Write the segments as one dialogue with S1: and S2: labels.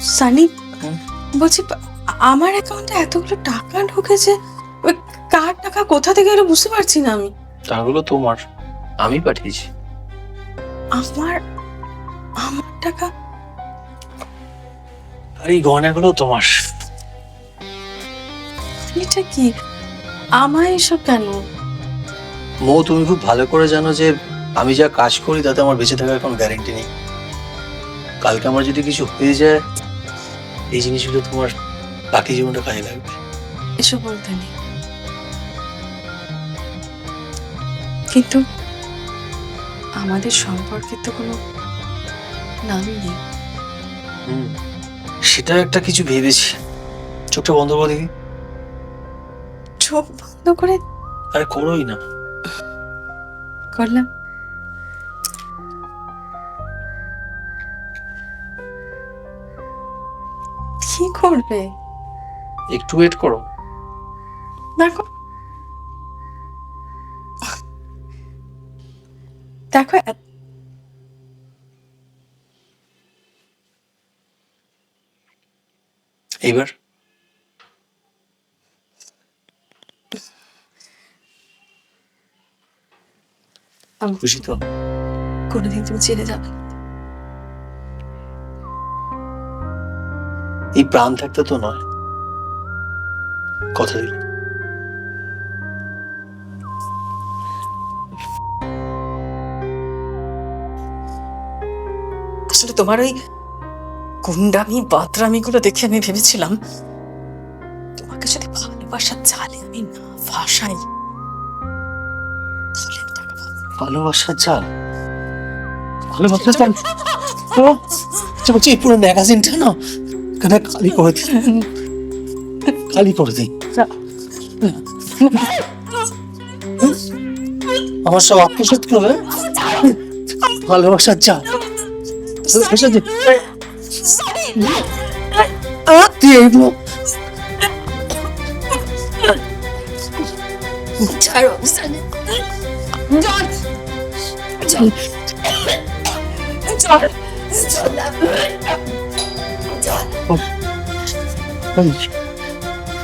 S1: সানি বলছি আমার অ্যাকাউন্টে এতগুলো টাকা ঢুকেছে ওই কার টাকা কোথা থেকে এলো বুঝতে পারছি না আমি।
S2: টাকাগুলো তোমার আমি পাঠিয়েছি।
S1: আমার আমার টাকা?
S2: আর এই তোমার।
S1: এটা কি? আমায় এসব কেন?
S2: মো তুমি খুব ভালো করে জানো যে আমি যা কাজ করি তাতে আমার বেঁচে থাকার কোনো গ্যারেন্টি নেই। কালকে আমার যদি কিছু হয়ে যায় এই জিনিসগুলো তোমার বাকি জীবনটা কাজে লাগবে।
S1: এসব বলতে নেই। কিন্তু আমাদের সম্পর্কে তো কোনো নামই নেই।
S2: হুম সেটা একটা কিছু ভেবেছি। চোখটা বন্ধ করে দেখি।
S1: চোখ বন্ধ করে
S2: আরে করোই না।
S1: করলাম। করবে?
S2: একটু ওয়েট করো।
S1: দেখো। দেখো
S2: এইবার।
S1: আমি
S2: খুশি তো?
S1: কোনোদিন তুমি ছেড়ে যাবে।
S2: এই প্রাণ থাকতে তো নয়। কথা দিল
S1: আসলে তোমার ওই গুন্ডামি বাতরামিগুলো দেখে আমি ভেবেছিলাম তোমাকে যদি ভালোবাসা জালে আমি না পাবো
S2: ভালোবাসার চাল ভালোবাসার চাল তো? আচ্ছা বলছি এই পুরো ম্যাগাজিনটা না এখানে খালি করে দিই। খালি করে দিই। আমার সব আত্মসাত করবে। ভালোবাসার এগুলো।
S1: ছাড়ো জল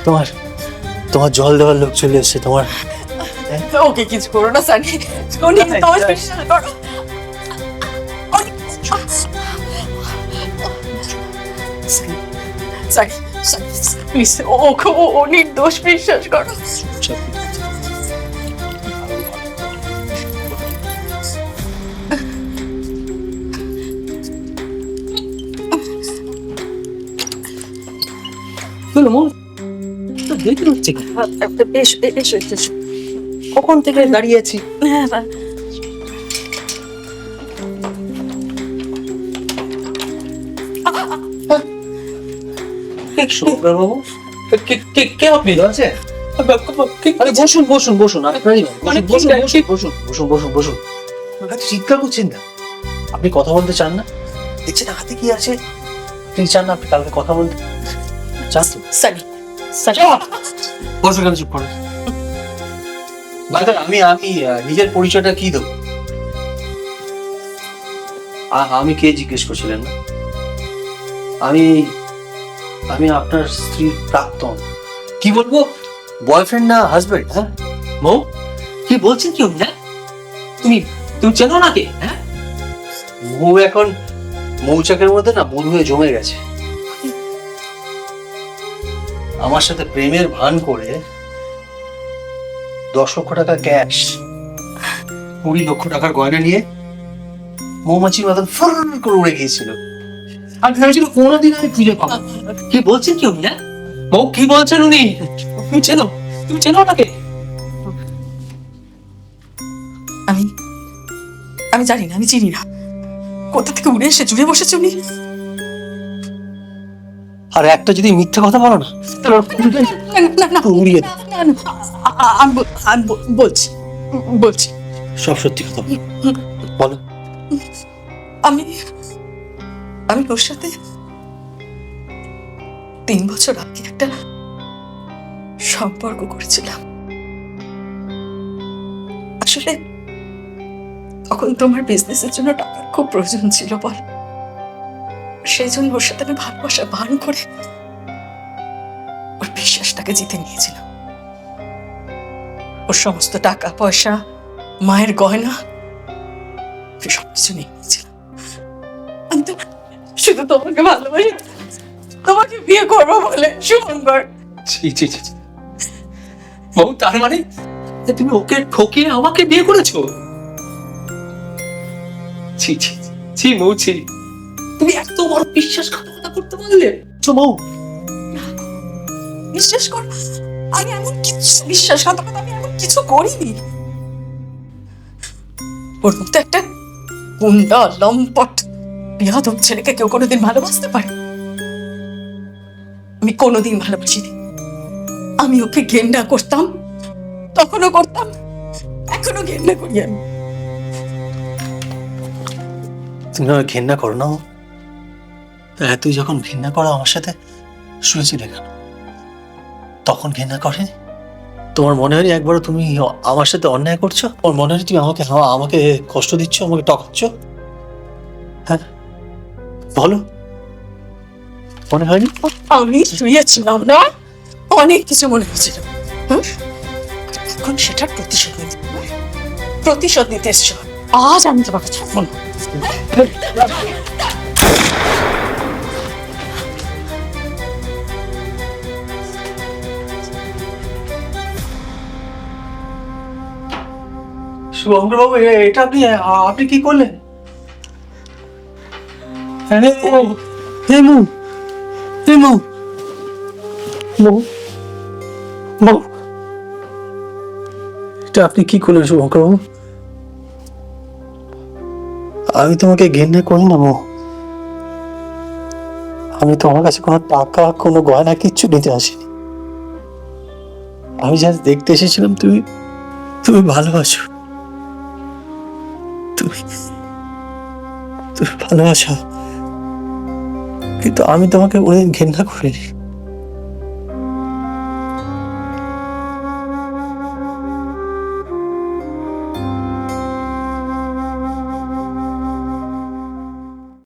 S2: তোমার তোমার জল দেওয়ার লোক চলে এসছে তোমার
S1: ওকে কিছু করো না সানি। উনি তোমার বিশ্বাস করো সানি সানি প্লিজ ও ও নির্দোষ বিশ্বাস করো।
S2: হলো তো হচ্ছে
S1: এসো এসো এসো
S2: কখন থেকে দাঁড়িয়ে আছি
S1: হ্যাঁ
S2: কে কে কে আপনি? আছে? আরে বসুন বসুন বসুন। বসুন বসুন বসুন বসুন বসুন আপনি চিৎকার করছেন না। আপনি কথা বলতে চান না? দেখছেন হাতে কি আছে? আপনি চান না আপনি কালকে কথা বলতে।
S1: সানি
S2: বসুন কেন চুপ করুন আমি আমি নিজের পরিচয়টা কি দেবো? আমি কে জিজ্ঞেস করছিলেন না? আমি আমি আপনার স্ত্রীর প্রাক্তন। কি বলব? বয়ফ্রেন্ড না হাজবেন্ড হ্যাঁ?
S3: মৌ কি বলছেন কি অভিনয় তুমি তুমি চেনো নাকে? হ্যাঁ?
S2: মৌ এখন মৌচাকের মধ্যে না বন্ধু হয়ে জমে গেছে। আমার সাথে প্রেমের ভান করে দশ লক্ষ টাকা ক্যাশ কুড়ি লক্ষ টাকার গয়না নিয়ে মৌমাছির মতন ফুর করে উড়ে গিয়েছিল।
S3: আমি ভেবেছিল কোনোদিন আমি খুঁজে পাবো কি বলছেন কি অভিনয় মৌ কি বলছেন উনি? তুমি চেনো তুমি চেনো নাকে
S1: আমি আমি জানি না, আমি চিনি না। কোথা থেকে উড়ে এসে জুড়ে বসেছে উনি?
S2: আর একটা যদি মিথ্যা কথা বলো না তাহলে উড়িয়ে দেবে।
S1: আমি বল- আমি বল- বলছি বলছি।
S2: সব সত্যি কথা বলো।
S1: আমি আমি ওর সাথে তিন বছর আগে একটা সম্পর্ক করেছিলাম। আসলে তখন তোমার বিজনেসের জন্য টাকার খুব প্রয়োজন ছিল বল। সেই জন্য ওর সাথে আমি ভালোবাসা বান করে ওর বিশ্বাসটাকে জিতে নিয়েছিলাম। ওর সমস্ত টাকা পয়সা মায়ের গয়না সব কিছু নিয়ে নিয়েছিলাম। শুধু তোমাকে ভালোবাসি। তোমাকে বিয়ে করব বলে শুভঙ্কর।
S3: বউ তার মানে? তুমি ওকে ঠকিয়ে আমাকে বিয়ে করেছ? ছি ছি, ছি মৌ ছি। তুমি এত বড় বিশ্বাসঘাতকতা করতে পারলে? চো মৌ।
S1: বিশ্বাস কর আমি এমন কিছু বিশ্বাসঘাতকতা আমি এমন কিছু করিনি। ওর মতো একটা গুন্ডা লম্পট বিহাদব ছেলেকে কেউ কোনোদিন ভালোবাসতে পারে। আমি কোনোদিন ভালোবাসিনি। আমি ওকে ঘেন্না করতাম তখনও করতাম এখনও ঘেন্না করি আমি।
S2: তুমি ঘেন্না করো না। তা তুই যখন ঘেন্না করো আমার সাথে শুয়েছিলে কেন? তখন ঘেন্না করে তোমার মনে হয়নি একবারও তুমি আমার সাথে অন্যায় করছ? তোমার মনে হয়নি তুমি আমাকে হ্যাঁ আমাকে কষ্ট দিচ্ছ আমাকে টকাচ্ছ হ্যাঁ বলো। মনে হয়নি?
S1: আমি শুয়েছিলাম না অনেক কিছু মনে হয়েছিল? এখন সেটার প্রতিশোধ নিতে প্রতিশোধ নিতে এসছো। আজ আমি তোমাকে ছাড়বো না।
S2: শুভঙ্কর এটা আপনি আপনি কি করলেন? হ্যাঁ হে মু হে মু। মু মু। এটা আপনি কি করলেন শুভঙ্কর আমি তোমাকে ঘেন্না করি না, মো। আমি তোমার কাছে কোনো টাকা, কোনো গয়না কিচ্ছু নিতে আসিনি। আমি যা দেখতে এসেছিলাম, তুমি তুমি ভালোবাসো। তুমি তুমি ভালোবাসা। কিন্তু আমি তোমাকে ওই ঘেন্না করিনি।